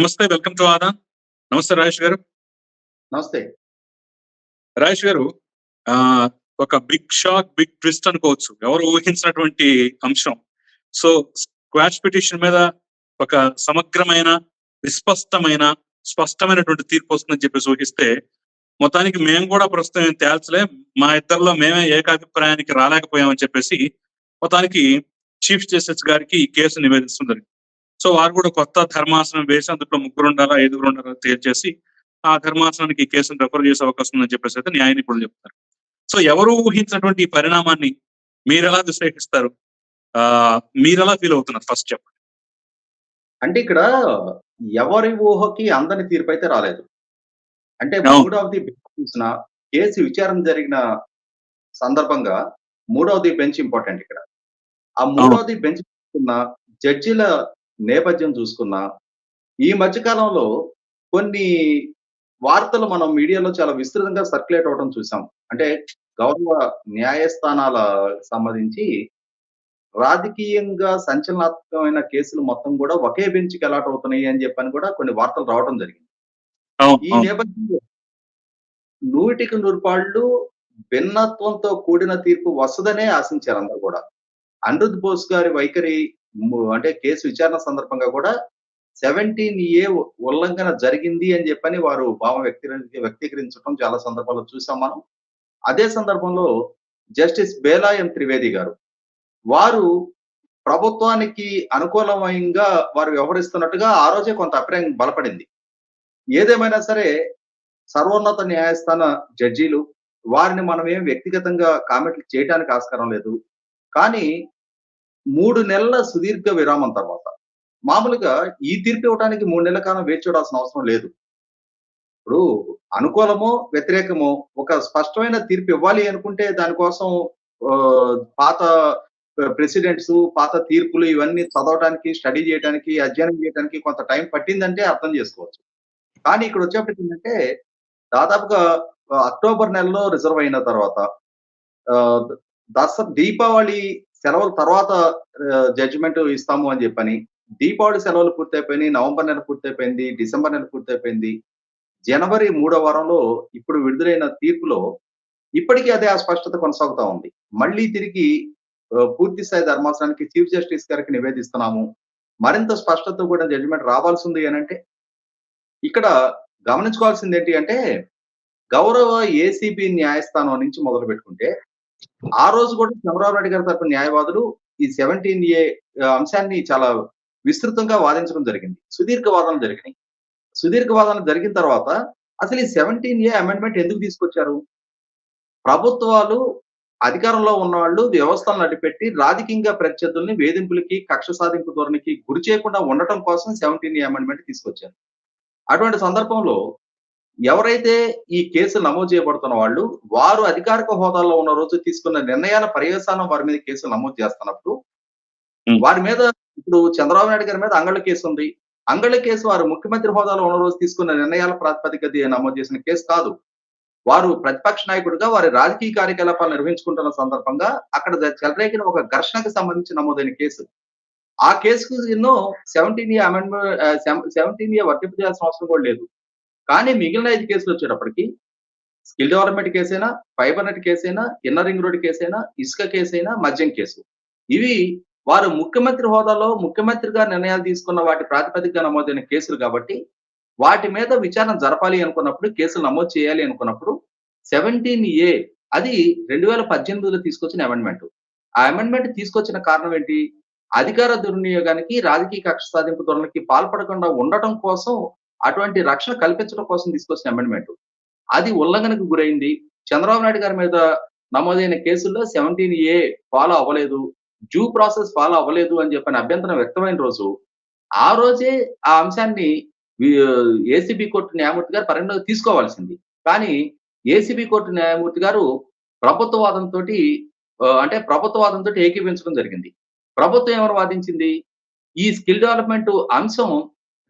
నమస్తే welcome to ఆదా. నమస్తే రాజేష్ గారు. నమస్తే. రాజేష్ గారు ఒక బిగ్ షాక్ బిగ్ ట్విస్ట్ అనుకోవచ్చు. ఎవరు ఊహించినటువంటి అంశం. సో స్క్వాష్ పిటిషన్ మీద ఒక సమగ్రమైన విస్పష్టమైన స్పష్టమైనటువంటి తీర్పు వస్తుందని చెప్పేసి ఊహిస్తే మొత్తానికి మేము కూడా ప్రస్తుతం ఏం తేల్చలే. మా ఇద్దరిలో మేమే ఏకాభిప్రాయానికి రాలేకపోయామని చెప్పేసి మొత్తానికి చీఫ్ జస్టిస్ గారికి ఈ కేసు నివేదిస్తుంది సో వారు కూడా కొత్త ధర్మాసనం వేసి అందులో ముగ్గురు ఉండాలా ఐదుగురు ఉండాలా తేల్చేసి ఆ ధర్మాసనానికి కేసును రెఫర్ చేసే అవకాశం ఉందని చెప్పేసి అయితే న్యాయ నిపుణులు చెప్తారు. సో ఎవరు ఊహించినటువంటి ఈ పరిణామాన్ని మీరు ఎలా విశ్లేషిస్తారు? ఆ మీరు ఎలా ఫీల్ అవుతున్నారు? ఫస్ట్ చెప్పండి. అంటే ఇక్కడ ఎవరి ఊహకి అందని తీర్పు అయితే రాలేదు. అంటే. మూడవది చూసిన కేసు విచారణ జరిగిన సందర్భంగా మూడవది బెంచ్ ఇంపార్టెంట్ ఇక్కడ. ఆ మూడవది బెంచ్ జడ్జిల నేపథ్యం చూసుకున్న ఈ మధ్య కాలంలో కొన్ని వార్తలు మనం మీడియాలో చాలా విస్తృతంగా సర్క్యులేట్ అవడం చూసాం. అంటే గౌరవ న్యాయస్థానాల సంబంధించి రాజకీయంగా సంచలనాత్మకమైన కేసులు మొత్తం కూడా ఒకే బెంచ్కి అలాట్ అవుతున్నాయి అని చెప్పని కూడా కొన్ని వార్తలు రావడం జరిగింది. ఈ. నేపథ్యంలో నూటికి నూరుపాళ్ళు భిన్నత్వంతో కూడిన తీర్పు వస్తుందనే ఆశించారు అందరూ కూడా. అనిరుద్ బోస్ గారి వైఖరి అంటే కేసు విచారణ సందర్భంగా కూడా సెవెంటీన్ ఏ ఉల్లంఘన జరిగింది అని చెప్పని వారు భావం వ్యక్తి వ్యక్తీకరించడం చాలా సందర్భాల్లో చూసాం మనం. అదే సందర్భంలో జస్టిస్ బేలా ఎం త్రివేది గారు వారు ప్రభుత్వానికి అనుకూలమైనగా వారు వ్యవహరిస్తున్నట్టుగా ఆ రోజే కొంత అభిప్రాయం బలపడింది. ఏదేమైనా సరే సర్వోన్నత న్యాయస్థాన జడ్జీలు వారిని మనం ఏం వ్యక్తిగతంగా కామెంట్లు చేయడానికి ఆస్కారం లేదు. కానీ మూడు నెలల సుదీర్ఘ విరామం తర్వాత. మామూలుగా ఈ తీర్పు ఇవ్వడానికి మూడు నెలల కాలం వేచి చూడాల్సిన అవసరం లేదు. ఇప్పుడు అనుకూలమో వ్యతిరేకమో ఒక స్పష్టమైన తీర్పు ఇవ్వాలి అనుకుంటే దానికోసం ఆ, పాత ప్రెసిడెంట్స్ పాత తీర్పులు ఇవన్నీ చదవడానికి స్టడీ చేయడానికి అధ్యయనం చేయడానికి కొంత టైం పట్టిందంటే అర్థం చేసుకోవచ్చు. కానీ ఇక్కడ వచ్చేప్పటికి ఏంటంటే దాదాపుగా అక్టోబర్ నెలలో రిజర్వ్ అయిన తర్వాత ఆ, దసరా దీపావళి సెలవుల తర్వాత జడ్జిమెంట్ ఇస్తాము అని చెప్పని దీపావళి సెలవులు పూర్తయిపోయినాయి నవంబర్ నెల పూర్తయిపోయింది డిసెంబర్ నెల పూర్తయిపోయింది. జనవరి మూడో వారంలో ఇప్పుడు విడుదలైన తీర్పులో ఇప్పటికీ అదే ఆ స్పష్టత కొనసాగుతా ఉంది. మళ్ళీ తిరిగి పూర్తి స్థాయి ధర్మాసనానికి చీఫ్ జస్టిస్ గారికి నివేదిస్తున్నాము. మరింత స్పష్టత కూడా జడ్జిమెంట్ రావాల్సి ఉంది అంటే ఇక్కడ గమనించుకోవాల్సింది ఏంటి అంటే గౌరవ ఏసీబీ న్యాయస్థానం నుంచి మొదలు పెట్టుకుంటే ఆ రోజు కూడా చంద్రబాబు నాయుడు గారి తరపు న్యాయవాదులు ఈ సెవెంటీన్ ఏ అంశాన్ని చాలా విస్తృతంగా వాదించడం జరిగింది. సుదీర్ఘ వాదనలు జరిగినాయి. సుదీర్ఘ వాదనలు జరిగిన తర్వాత అసలు ఈ సెవెంటీన్ ఏ అమెండ్మెంట్ ఎందుకు తీసుకొచ్చారు? ప్రభుత్వాలు అధికారంలో ఉన్న వాళ్ళు వ్యవస్థలను నడిపెట్టి రాజకీయంగా ప్రత్యర్థుల్ని వేధింపులకి కక్ష సాధింపు ధోరణికి గురి చేయకుండా ఉండటం కోసం సెవెంటీన్ ఏ అమెండ్మెంట్ తీసుకొచ్చారు. అటువంటి సందర్భంలో ఎవరైతే ఈ కేసులు నమోదు చేయబడుతున్న వాళ్ళు వారు అధికారిక హోదాలో ఉన్న రోజు తీసుకున్న నిర్ణయాల పర్యవసానం వారి మీద కేసులు నమోదు చేస్తున్నప్పుడు. వారి మీద ఇప్పుడు చంద్రబాబు నాయుడు గారి మీద అంగళ్ళ కేసు ఉంది. అంగళ్ళ కేసు వారు ముఖ్యమంత్రి హోదాలో ఉన్న రోజు తీసుకున్న నిర్ణయాల ప్రాతిపదిక నమోదు చేసిన కేసు కాదు. వారు ప్రతిపక్ష నాయకుడిగా వారి రాజకీయ కార్యకలాపాలు నిర్వహించుకుంటున్న సందర్భంగా అక్కడ చెలరేగిన ఒక ఘర్షణకు సంబంధించి నమోదైన కేసు. ఆ కేసుకు ఎన్నో seventeen A amendment seventeen A వర్తింపజేయాల్సిన అవసరం కూడా లేదు. కానీ మిగిలిన ఐదు కేసులు వచ్చేటప్పటికి స్కిల్ డెవలప్మెంట్ కేసైనా ఫైబర్ నెట్ కేసైనా ఇన్నర్ రింగ్ రోడ్ కేసైనా ఇసుక కేసైనా మద్యం కేసు. ఇవి వారు ముఖ్యమంత్రి హోదాలో ముఖ్యమంత్రిగా నిర్ణయాలు తీసుకున్న వాటి ప్రాతిపదికగా నమోదైన కేసులు కాబట్టి వాటి మీద విచారణ జరపాలి అనుకున్నప్పుడు కేసులు నమోదు చేయాలి అనుకున్నప్పుడు సెవెంటీన్ ఏ అది రెండు వేల పద్దెనిమిదిలో తీసుకొచ్చిన అమెండ్మెంట్ ఆ అమెండ్మెంట్ తీసుకొచ్చిన కారణం ఏంటి? అధికార దుర్వినియోగానికి రాజకీయ కక్ష సాధింపు ధోరణికి పాల్పడకుండా ఉండటం కోసం అటువంటి రక్షణ కల్పించడం కోసం తీసుకొచ్చిన అమెండ్మెంట్ అది ఉల్లంఘనకు గురైంది. చంద్రబాబు నాయుడు గారి మీద నమోదైన కేసుల్లో సెవెంటీన్ ఏ ఫాలో అవ్వలేదు. డ్యూ ప్రాసెస్ ఫాలో అవ్వలేదు అని చెప్పిన అభ్యంతరం వ్యక్తమైన రోజు ఆ రోజే ఆ అంశాన్ని ఏసీబీ కోర్టు న్యాయమూర్తి గారు పరిగణలోకి తీసుకోవాల్సింది. కానీ ఏసీబీ కోర్టు న్యాయమూర్తి గారు ప్రభుత్వవాదంతో అంటే ప్రభుత్వవాదంతో ఏకీపించడం జరిగింది. ప్రభుత్వం ఏమని వాదించింది? ఈ స్కిల్ డెవలప్మెంట్ అంశం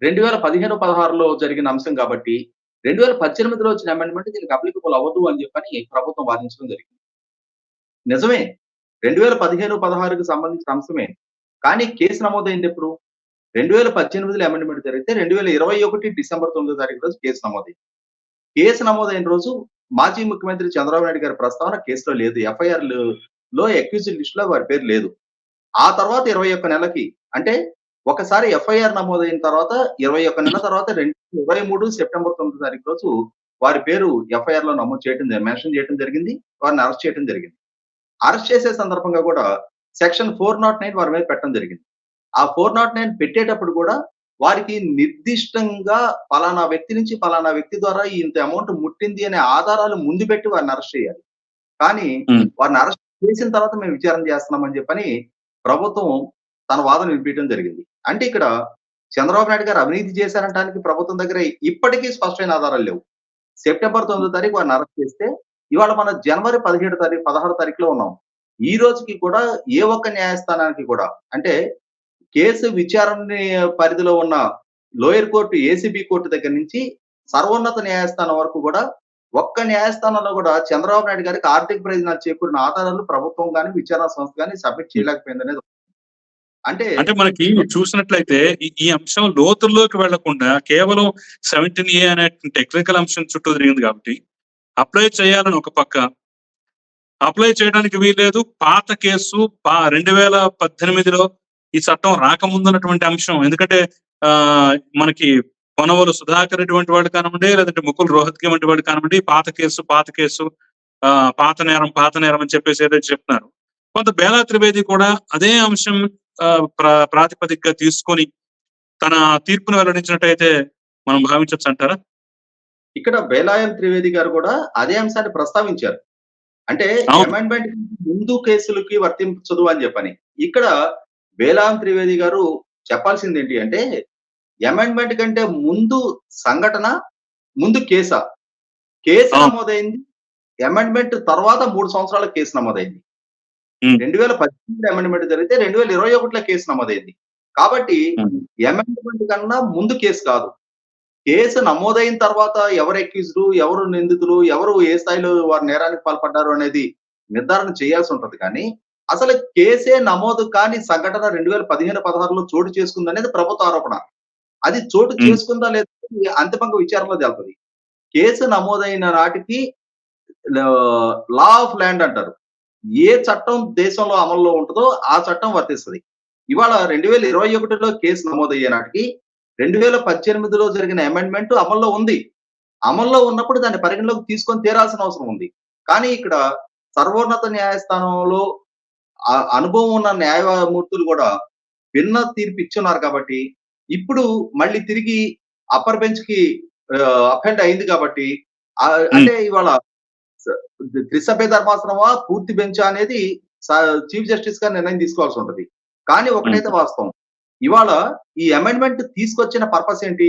రెండు వేల పదిహేను పదహారులో జరిగిన అంశం కాబట్టి రెండు వేల పద్దెనిమిదిలో వచ్చిన అమెండ్మెంట్ దీనికి అప్లికబుల్ అవ్వదు అని చెప్పని ప్రభుత్వం వాదించడం జరిగింది. నిజమే రెండు వేల పదిహేను పదహారుకి సంబంధించిన అంశమే కానీ కేసు నమోదైంది ఎప్పుడు? రెండు వేల పద్దెనిమిదిలో అమెండ్మెంట్ జరిగితే రెండు వేల ఇరవై ఒకటి డిసెంబర్ తొమ్మిదో తారీఖు రోజు కేసు నమోదైంది. కేసు నమోదైన రోజు మాజీ ముఖ్యమంత్రి చంద్రబాబు నాయుడు గారి ప్రస్తావన కేసులో లేదు. ఎఫ్ఐఆర్లో అక్యూజ్ లిస్ట్లో వారి పేరు లేదు. ఆ తర్వాత ఇరవై ఒక్క నెలకి అంటే ఒకసారి ఎఫ్ఐఆర్ నమోదైన తర్వాత ఇరవై ఒక్క నెల తర్వాత రెండు ఇరవై మూడు సెప్టెంబర్ తొమ్మిది తారీఖు రోజు వారి పేరు ఎఫ్ఐఆర్లో నమోదు చేయడం మెన్షన్ చేయడం జరిగింది వారిని అరెస్ట్ చేయడం జరిగింది. అరెస్ట్ చేసే సందర్భంగా కూడా సెక్షన్ ఫోర్ నాట్ నైన్ వారి మీద పెట్టడం జరిగింది. ఆ ఫోర్ నాట్ నైన్ పెట్టేటప్పుడు కూడా వారికి నిర్దిష్టంగా పలానా వ్యక్తి నుంచి పలానా వ్యక్తి ద్వారా ఇంత అమౌంట్ ముట్టింది అనే ఆధారాలు ముందు పెట్టి వారిని అరెస్ట్ చేయాలి. కానీ. వారిని అరెస్ట్ చేసిన తర్వాత మేము విచారణ చేస్తున్నామని చెప్పని ప్రభుత్వం తన వాదన వినిపించడం జరిగింది. అంటే ఇక్కడ చంద్రబాబు నాయుడు గారు అవినీతి చేశారంటానికి ప్రభుత్వం దగ్గర ఇప్పటికీ స్పష్టమైన ఆధారాలు లేవు. సెప్టెంబర్ తొమ్మిదో తారీఖు వారిని అరెస్ట్ చేస్తే ఇవాళ మన జనవరి పదిహేడు తారీఖు పదహారు తారీఖులో ఉన్నాం. ఈ రోజుకి కూడా ఏ ఒక్క న్యాయస్థానానికి కూడా అంటే కేసు విచారణ పరిధిలో ఉన్న లోయర్ కోర్టు ఏసీబీ కోర్టు దగ్గర నుంచి సర్వోన్నత న్యాయస్థానం వరకు కూడా ఒక్క న్యాయస్థానంలో కూడా చంద్రబాబు నాయుడు గారికి ఆర్థిక ప్రయోజనాలు చేకూరిన ఆధారాలు ప్రభుత్వం కానీ విచారణ సంస్థ కానీ సబ్మిట్ చేయలేకపోయింది అనేది అంటే అంటే మనకి చూసినట్లయితే ఈ- అంశం లోతుల్లోకి వెళ్ళకుండా కేవలం సెవెంటీన్ ఏ అనే టెక్నికల్ అంశం చుట్టూ తిరిగింది కాబట్టి అప్లై చేయాలని ఒక పక్క. అప్లై చేయడానికి వీల్లేదు. పాత కేసు పా రెండు వేల పద్దెనిమిదిలో ఈ చట్టం రాకముందున్నటువంటి అంశం. ఎందుకంటే ఆ మనకి పొనవలు సుధాకర్ రెడ్డి వంటి వాడు కానివ్వండి లేదంటే ముకుల్ రోహత్కి వంటి వాడు కానివ్వండి పాత కేసు పాత కేసు ఆ పాత నేరం పాత నేరం అని చెప్పేసి ఏదైతే చెప్తున్నారు. కొంత బేలా త్రివేది కూడా అదే అంశం ప్రాతిపదికగా తీసుకొని తన తీర్పును వెల్లడించినట్టయితే మనం భావించవచ్చు అంటారా ఇక్కడ బేలాయం త్రివేది గారు కూడా అదే అంశాన్ని ప్రస్తావించారు అంటే. అమెండ్మెంట్ ముందు కేసులకి వర్తించదు అని చెప్పని ఇక్కడ బేలాయం త్రివేది గారు చెప్పాల్సింది ఏంటి అంటే అమెండ్మెంట్ కంటే ముందు సంఘటన ముందు కేసా కేసు. నమోదైంది అమెండ్మెంట్ తర్వాత మూడు సంవత్సరాల కేసు నమోదైంది. రెండు వేల పద్దెనిమిది అమెండ్మెంట్ జరిగితే రెండు వేల ఇరవై ఒకటిలో కేసు నమోదైంది. కాబట్టి. అమెండ్మెంట్ కన్నా ముందు కేసు కాదు. కేసు నమోదైన తర్వాత ఎవరు ఎక్యూజ్డ్ ఎవరు నిందితులు ఎవరు ఏ స్థాయిలో వారు నేరానికి పాల్పడ్డారు అనేది నిర్ధారణ చేయాల్సి ఉంటది. కానీ అసలు కేసే నమోదు కాని సంఘటన రెండు వేల పదిహేను పదహారులో చోటు చేసుకుంది అనేది ప్రభుత్వ ఆరోపణ. అది చోటు. చేసుకుందా లేదా అంతిమంగా విచారణలో తెలుపుతుంది కేసు నమోదైన నాటికి లా ఆఫ్ ల్యాండ్ అంటారు. ఏ చట్టం దేశంలో అమల్లో ఉంటుందో ఆ చట్టం వర్తిస్తుంది. ఇవాళ రెండు వేల ఇరవై ఒకటిలో కేసు నమోదయ్యే నాటికి రెండు వేల పద్దెనిమిదిలో జరిగిన అమెండ్మెంట్ అమల్లో ఉంది. అమల్లో ఉన్నప్పుడు దాన్ని పరిగణలోకి తీసుకొని తీరాల్సిన అవసరం ఉంది. కానీ ఇక్కడ సర్వోన్నత న్యాయస్థానంలో అనుభవం ఉన్న న్యాయమూర్తులు కూడా భిన్న తీర్పు ఇచ్చున్నారు కాబట్టి ఇప్పుడు మళ్ళీ తిరిగి అప్పర్ బెంచ్కి అపెండ్ అయింది కాబట్టి అంటే ఇవాళ త్రిసభ్య ధర్మాసనమా పూర్తి బెంచ్ అనేది చీఫ్ జస్టిస్గా నిర్ణయం తీసుకోవాల్సి ఉంటది. కానీ ఒకటైతే వాస్తవం. ఇవాళ ఈ అమెండ్మెంట్ తీసుకొచ్చిన పర్పస్ ఏంటి?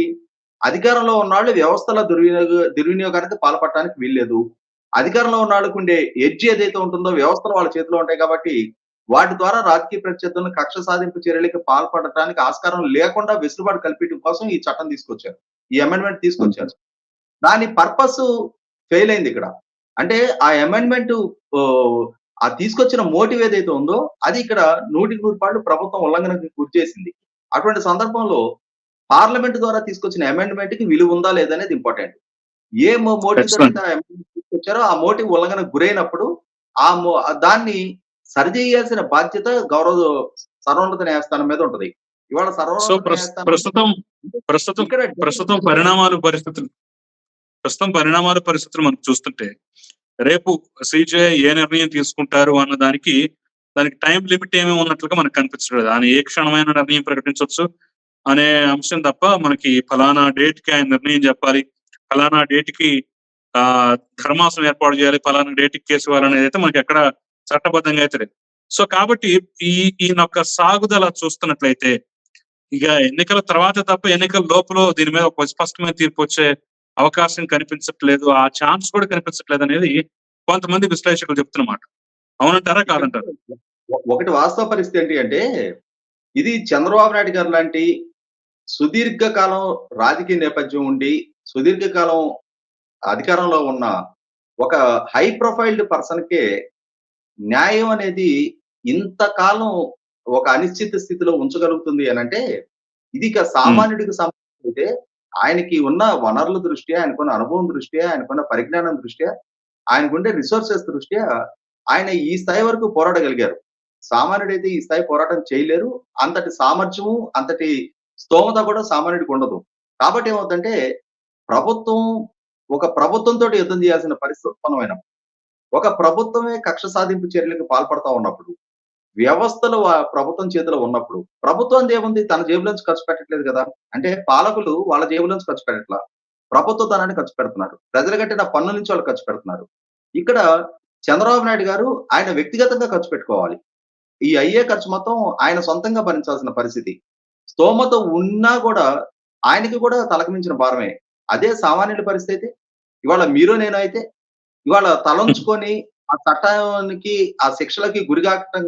అధికారంలో ఉన్నాళ్ళు వ్యవస్థల దుర్వినియోగ దుర్వినియోగానికి పాల్పడటానికి వీల్లేదు. అధికారంలో ఉన్న వాళ్ళకు ఉండే ఎడ్జ్ ఏదైతే ఉంటుందో వ్యవస్థలు వాళ్ళ చేతిలో ఉంటాయి కాబట్టి వాటి ద్వారా రాజకీయ ప్రత్యర్థులను కక్ష సాధింపు చర్యలకి పాల్పడటానికి ఆస్కారం లేకుండా వెసులుబాటు కల్పించడం కోసం ఈ చట్టం తీసుకొచ్చారు. ఈ అమెండ్మెంట్ తీసుకొచ్చారు. దాని పర్పస్ ఫెయిల్ అయింది ఇక్కడ. అంటే ఆ అమెండ్మెంట్ ఆ తీసుకొచ్చిన మోటివ్ ఏదైతే ఉందో అది ఇక్కడ నూటికి నూరు పాళ్ళు ప్రభుత్వం ఉల్లంఘనకు గురి చేసింది అటువంటి సందర్భంలో పార్లమెంట్ ద్వారా తీసుకొచ్చిన అమెండ్మెంట్కి విలువ ఉందా లేదనేది ఇంపార్టెంట్ ఏ మోటివ్. తీసుకొచ్చారో ఆ మోటివ్ ఉల్లంఘనకు గురైనప్పుడు ఆ దాన్ని సరిచేయాల్సిన బాధ్యత గౌరవ సర్వోన్నత న్యాయస్థానం మీద ఉంటది. ఇవాళ సర్వోన్నత ప్రస్తుతం ప్రస్తుతం ప్రస్తుతం పరిణామాలు పరిస్థితులు ప్రస్తుతం పరిణామాల పరిస్థితులు మనం చూస్తుంటే రేపు సిజే ఏ నిర్ణయం తీసుకుంటారు అన్న దానికి దానికి టైం లిమిట్ ఏమీ ఉన్నట్లుగా మనకు కనిపించలేదు ఆయన ఏ క్షణమైన నిర్ణయం ప్రకటించవచ్చు అనే అంశం తప్ప మనకి ఫలానా డేట్కి ఆయన నిర్ణయం చెప్పాలి. ఫలానా డేట్కి ఆ ధర్మాసనం ఏర్పాటు చేయాలి. ఫలానా డేట్కి కేసు ఇవ్వాలనేది అయితే మనకి ఎక్కడ చట్టబద్ధంగా అయితే లేదు. సో కాబట్టి ఈ ఈయన యొక్క సాగుదల చూస్తున్నట్లయితే ఇక ఎన్నికల తర్వాత తప్ప ఎన్నికల లోపల దీని మీద ఒక స్పష్టమైన తీర్పు వచ్చే అవకాశం కనిపించట్లేదు ఆ ఛాన్స్ కూడా కనిపించట్లేదు అనేది కొంతమంది విశ్లేషకులు చెప్తున్నమాట. అవునంటారా కాదంటారా? ఒకటి వాస్తవ పరిస్థితి ఏంటి అంటే ఇది చంద్రబాబు నాయుడు గారు లాంటి సుదీర్ఘకాలం రాజకీయ నేపథ్యం ఉండి సుదీర్ఘకాలం అధికారంలో ఉన్న ఒక హై ప్రొఫైల్డ్ పర్సన్ కే న్యాయం అనేది ఇంతకాలం ఒక అనిశ్చిత స్థితిలో ఉంచగలుగుతుంది అని అంటే ఇది ఇక సామాన్యుడికి సంబంధించి అయితే ఆయనకి ఉన్న వనరుల దృష్ట్యా ఆయనకున్న అనుభవం దృష్ట్యా ఆయనకున్న పరిజ్ఞానం దృష్ట్యా ఆయనకుండే రిసోర్సెస్ దృష్ట్యా ఆయన ఈ స్థాయి వరకు పోరాడగలిగారు. సామాన్యుడైతే ఈ స్థాయి పోరాటం చేయలేరు. అంతటి సామర్థ్యము అంతటి స్తోమత కూడా సామాన్యుడికి ఉండదు. కాబట్టి ఏమవుతుందంటే ప్రభుత్వం ఒక ప్రభుత్వంతో యుద్ధం చేయాల్సిన పరిస్థితి ఉత్పన్నమైనప్పుడు ఒక ప్రభుత్వమే కక్ష సాధింపు చర్యలకు పాల్పడతా ఉన్నప్పుడు వ్యవస్థలు ప్రభుత్వం చేతిలో ఉన్నప్పుడు ప్రభుత్వం ఏముంది? తన జేబులోంచి ఖర్చు పెట్టట్లేదు కదా? అంటే పాలకులు వాళ్ళ జేబులోంచి ఖర్చు పెట్టట్లా? ప్రభుత్వ ధనాన్ని ఖర్చు పెడుతున్నారు. ప్రజలు కట్టిన పన్ను నుంచి వాళ్ళు ఖర్చు పెడుతున్నారు. ఇక్కడ చంద్రబాబు నాయుడు గారు ఆయన వ్యక్తిగతంగా ఖర్చు పెట్టుకోవాలి. ఈ అయ్యే ఖర్చు మొత్తం ఆయన సొంతంగా భరించాల్సిన పరిస్థితి. స్తోమత ఉన్నా కూడా ఆయనకి కూడా తలకమించిన భారమే. అదే సామాన్యుడి పరిస్థితి. అయితే ఇవాళ మీరు నేను అయితే ఇవాళ తలంచుకొని ఆ చట్టానికి ఆ శిక్షలకి గురి కాకటం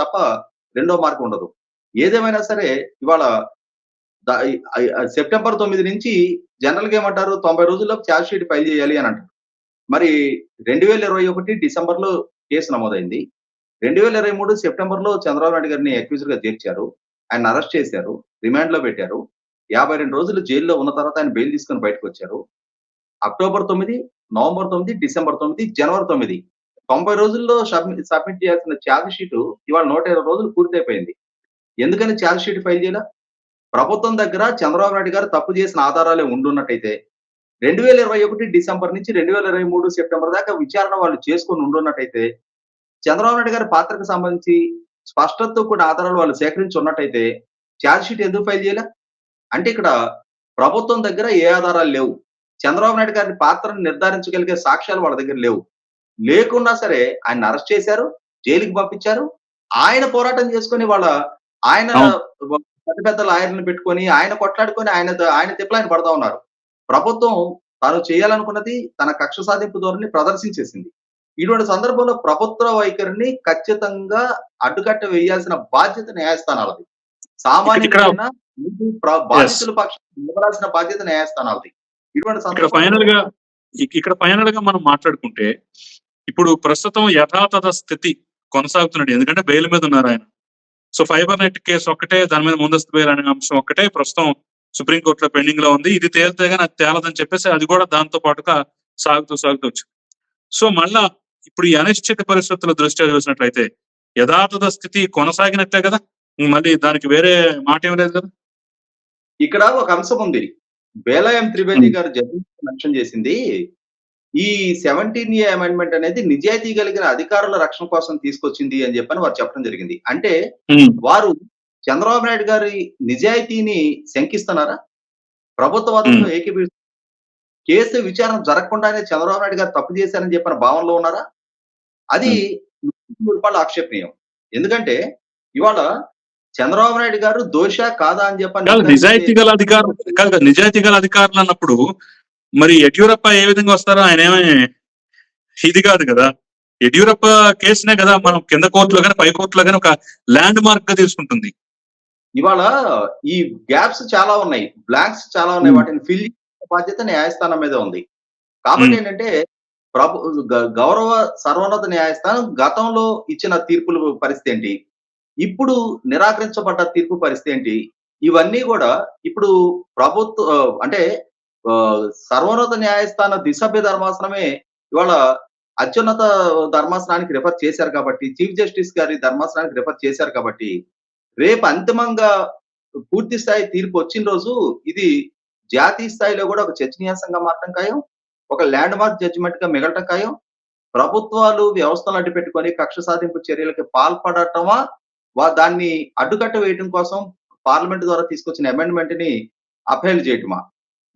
తప్ప రెండో మార్గం ఉండదు. ఏదేమైనా సరే ఇవాళ సెప్టెంబర్ తొమ్మిది నుంచి జనరల్గా ఏమంటారు తొంభై రోజుల్లో ఛార్జ్ షీట్ ఫైల్ చేయాలి అని అంటారు మరి రెండు వేల ఇరవై ఒకటి డిసెంబర్లో కేసు నమోదైంది. రెండు వేల ఇరవై మూడు సెప్టెంబర్లో చంద్రబాబు నాయుడు గారిని అక్యూజర్గా చేర్చారు. ఆయన అరెస్ట్ చేశారు. రిమాండ్లో పెట్టారు. యాభై రెండు రోజులు జైల్లో ఉన్న తర్వాత ఆయన బెయిల్ తీసుకొని బయటకు వచ్చారు. అక్టోబర్ తొమ్మిది నవంబర్ తొమ్మిది డిసెంబర్ తొమ్మిది జనవరి తొమ్మిది తొంభై రోజుల్లో సబ్మిట్ సబ్మిట్ చేయాల్సిన ఛార్జ్ షీట్ ఇవాళ నూట ఇరవై రోజులు పూర్తయిపోయింది. ఎందుకని ఛార్జ్ షీట్ ఫైల్ చేయాల? ప్రభుత్వం దగ్గర చంద్రబాబు నాయుడు గారు తప్పు చేసిన ఆధారాలే ఉండున్నట్టయితే రెండు వేల ఇరవై ఒకటి డిసెంబర్ నుంచి రెండు వేల ఇరవై మూడు సెప్టెంబర్ దాకా విచారణ వాళ్ళు చేసుకొని ఉండున్నట్టయితే చంద్రబాబు నాయుడు గారి పాత్రకు సంబంధించి స్పష్టతతో కూడిన ఆధారాలు వాళ్ళు సేకరించి ఉన్నట్టయితే ఛార్జ్ షీట్ ఎందుకు ఫైల్ చేయాల? అంటే ఇక్కడ ప్రభుత్వం దగ్గర ఏ ఆధారాలు లేవు. చంద్రబాబు నాయుడు గారి పాత్రను నిర్ధారించగలిగే సాక్ష్యాలు వాళ్ళ దగ్గర లేవు. లేకున్నా సరే ఆయన అరెస్ట్ చేశారు జైలుకి పంపించారు. ఆయన పోరాటం చేసుకొని వాళ్ళ ఆయన పెద్ద పెద్ద లాయర్లను పెట్టుకొని ఆయన కొట్లాడుకొని ఆయన ఆయన తిప్పలు ఆయన పడతా ఉన్నారు. ప్రభుత్వం తాను చేయాలనుకున్నది తన కక్ష సాధింపు ధోరణి ప్రదర్శించేసింది. ఇటువంటి సందర్భంలో ప్రభుత్వ వైఖరిని ఖచ్చితంగా అడ్డుకట్ట వేయాల్సిన బాధ్యత న్యాయస్థానాలది. ప్ర- బాధితుల పక్షం నిలబడాల్సిన బాధ్యత న్యాయస్థానాలది. ఇటువంటి ఫైనల్గా ఇక్- ఇక్కడ ఫైనల్గా మనం మాట్లాడుకుంటే ఇప్పుడు ప్రస్తుతం యథాతథ స్థితి కొనసాగుతున్నాడు. ఎందుకంటే బెయిల్ మీద ఉన్నారు ఆయన. సో ఫైబర్ నెట్ కేసు ఒక్కటే దాని మీద ముందస్తు బెయిల్ అనే అంశం ఒక్కటే ప్రస్తుతం సుప్రీంకోర్టులో పెండింగ్లో ఉంది. ఇది తేలితే అది తేలదని చెప్పేసి అది కూడా దాంతో పాటుగా సాగుతూ సాగుతూ వచ్చింది సో మళ్ళా ఇప్పుడు ఈ అనిశ్చిత పరిస్థితుల దృష్ట్యా చూసినట్లయితే యథాతథ స్థితి కొనసాగినట్లే కదా? మళ్ళీ దానికి వేరే మాట ఏం లేదు కదా? ఇక్కడ ఒక అంశం ఉంది. బేలాయం త్రివేది గారు జడ్జి మెన్షన్ చేసింది ఈ సెవెంటీన్ ఏ అమెండ్మెంట్ అనేది నిజాయితీ కలిగిన అధికారుల రక్షణ కోసం తీసుకొచ్చింది అని చెప్పని వారు చెప్పడం జరిగింది. అంటే వారు చంద్రబాబు నాయుడు గారి నిజాయితీని శంకిస్తున్నారా? ప్రభుత్వవాదంతో ఏకీభవి కేసు విచారణ జరగకుండానే చంద్రబాబు నాయుడు గారు తప్పు చేశారని చెప్పిన భావనలో ఉన్నారా? అది రూపాయలు ఆక్షేపణీయం. ఎందుకంటే ఇవాళ చంద్రబాబు నాయుడు గారు దోష కాదా అని చెప్పని నిజాయితీ గల అధికారులు నిజాయితీ గల అధికారులు అన్నప్పుడు మరి యడ్యూరప్ప ఏ విధంగా వస్తారో ఆయన ఏమీ ఇది కాదు కదా. యడ్యూరప్ప కేసునే కదా మనం కింద కోర్టులో కానీ పై కోర్టులో కానీ ఒక ల్యాండ్ మార్క్గా తీసుకుంటుంది. ఇవాళ ఈ గ్యాప్స్ చాలా ఉన్నాయి. బ్లాంక్స్ చాలా ఉన్నాయి. వాటిని ఫిల్ బాధ్యత న్యాయస్థానం మీద ఉంది. కాబట్టి. ఏంటంటే ప్రభు గౌరవ సర్వోన్నత న్యాయస్థానం గతంలో ఇచ్చిన తీర్పుల పరిస్థితి ఏంటి? ఇప్పుడు నిరాకరించబడ్డ తీర్పు పరిస్థితి ఏంటి? ఇవన్నీ కూడా ఇప్పుడు ప్రభుత్వ అంటే సర్వోన్నత న్యాయస్థాన దిశభ్య ధర్మాసనమే ఇవాళ అత్యున్నత ధర్మాసనానికి రిఫర్ చేశారు కాబట్టి చీఫ్ జస్టిస్ గారి ధర్మాసనానికి రిఫర్ చేశారు కాబట్టి రేపు అంతిమంగా పూర్తి స్థాయి తీర్పు వచ్చిన రోజు ఇది జాతీయ స్థాయిలో కూడా ఒక చర్చనీయాంశంగా మారటం ఖాయం ఒక ల్యాండ్ మార్క్ జడ్జిమెంట్గా మిగలటం ఖాయం ప్రభుత్వాలు వ్యవస్థలు అడ్డు పెట్టుకొని కక్ష సాధింపు చర్యలకి పాల్పడటమా వా దాన్ని అడ్డుకట్ట వేయటం కోసం పార్లమెంట్ ద్వారా తీసుకొచ్చిన అమెండ్మెంట్ని అఫైల్ చేయటమా?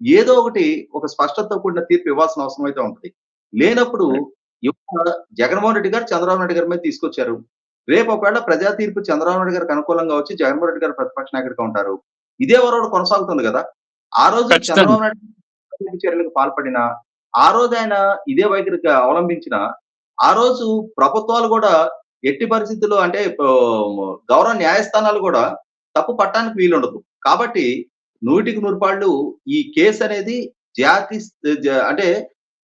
ఏదో ఒకటి ఒక స్పష్టతతో కూడిన తీర్పు ఇవ్వాల్సిన అవసరం అయితే ఉంటుంది. లేనప్పుడు ఇవాళ జగన్మోహన్ రెడ్డి గారు చంద్రబాబు నాయుడు గారి మీద తీసుకొచ్చారు. రేపు ఒకవేళ ప్రజా తీర్పు చంద్రబాబు నాయుడు గారికి అనుకూలంగా వచ్చి జగన్మోహన్ రెడ్డి గారు ప్రతిపక్ష నాయకుడిగా ఉంటారు. ఇదే వరవడు కొనసాగుతుంది కదా. ఆ రోజు. చంద్రబాబు నాయుడు చర్యలకు పాల్పడిన ఆ రోజు ఆయన ఇదే వైఖరికి అవలంబించిన ఆ రోజు ప్రభుత్వాలు కూడా ఎట్టి పరిస్థితుల్లో అంటే గౌరవ న్యాయస్థానాలు కూడా తప్పు పట్టడానికి వీలుండదు. కాబట్టి నూటికి నూరు పాళ్ళు ఈ కేసు అనేది జాతి అంటే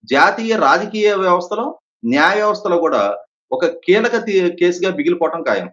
జాతీయ రాజకీయ వ్యవస్థలో న్యాయ వ్యవస్థలో కూడా ఒక కీలక కేసుగా మిగిలిపోవటం ఖాయం.